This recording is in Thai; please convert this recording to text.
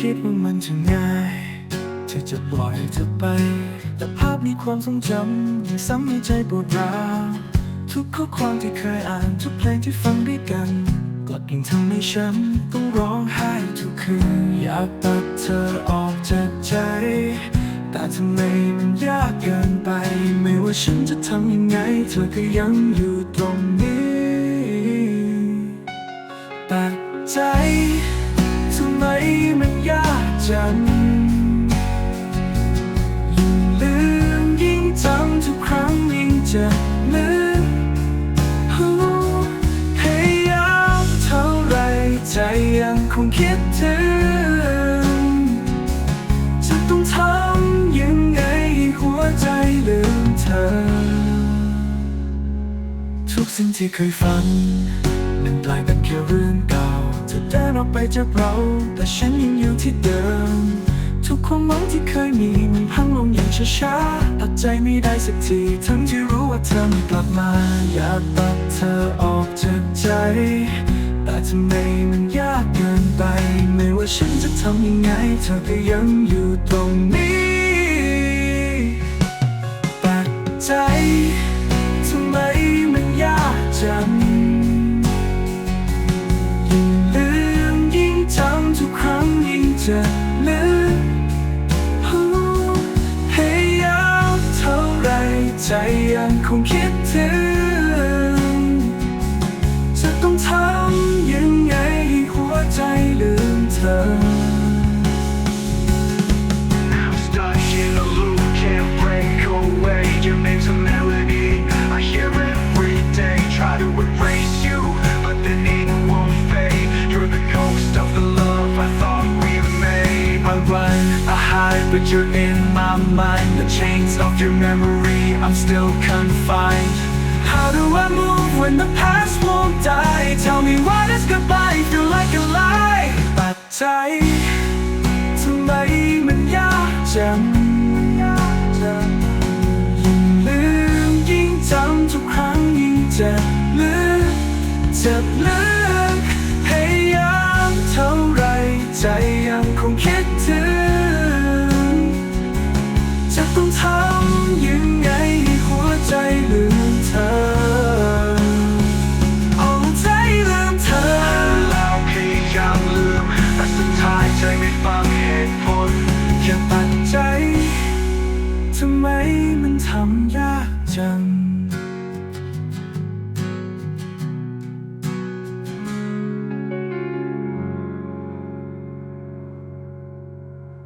จะง่ายที่จะปล่อยเธอไป แต่ภาพนี้ความทรงจำยังซ้ำในใจปวดร้าวทุกข้อความที่เคยอ่านทุกเพลงที่ฟังด้วยกันกลับยิ่งทำให้ฉันต้องร้องไห้ทุกคืนอยากตัดเธอออกจากใจ แต่ทำไมมันยากเกินไป ไม่ว่าฉันจะทำยังไง เธอก็ยังอยู่ตรง งคงคิดถึง จะต้องทำยังไงให้หัวใจลืมเธอ ทุกสิ่งที่เคยฝันนั้นกลายเป็นแค่เรื่องเก่าเธอเดินออกไปจากเรา แต่ฉันยังอยู่ที่เดิม ทุกความหวังที่เคยมีมันพังลงอย่างช้าๆตัดใจไม่ได้สักที ทั้งที่รู้ว่าเธอไม่กลับมา อยากตัดเธอออกจากใจ ทำไมมันยากเกินไป ไม่ว่าฉันจะทำยังไง เธอก็ยังอยู่ตรงนี้ตัดใจทำไมมันยากจังยิ่งลืมยิ่งจำทุกครั้งยิ่งจะลืมหูพยายามเท่าไรใจยังคงคิดถึง run, I hide, but you're in my mind. The chains of your memory, I'm still confined. How do I move when the past won't die? Tell me why does goodbye feel like a lie? ตัดใจทำไมมันยากจังยิ่งลืมยิ่งจำทุกครั้งยิ่งจะลืมเจ็บลื ทำไมมันทำยากจัง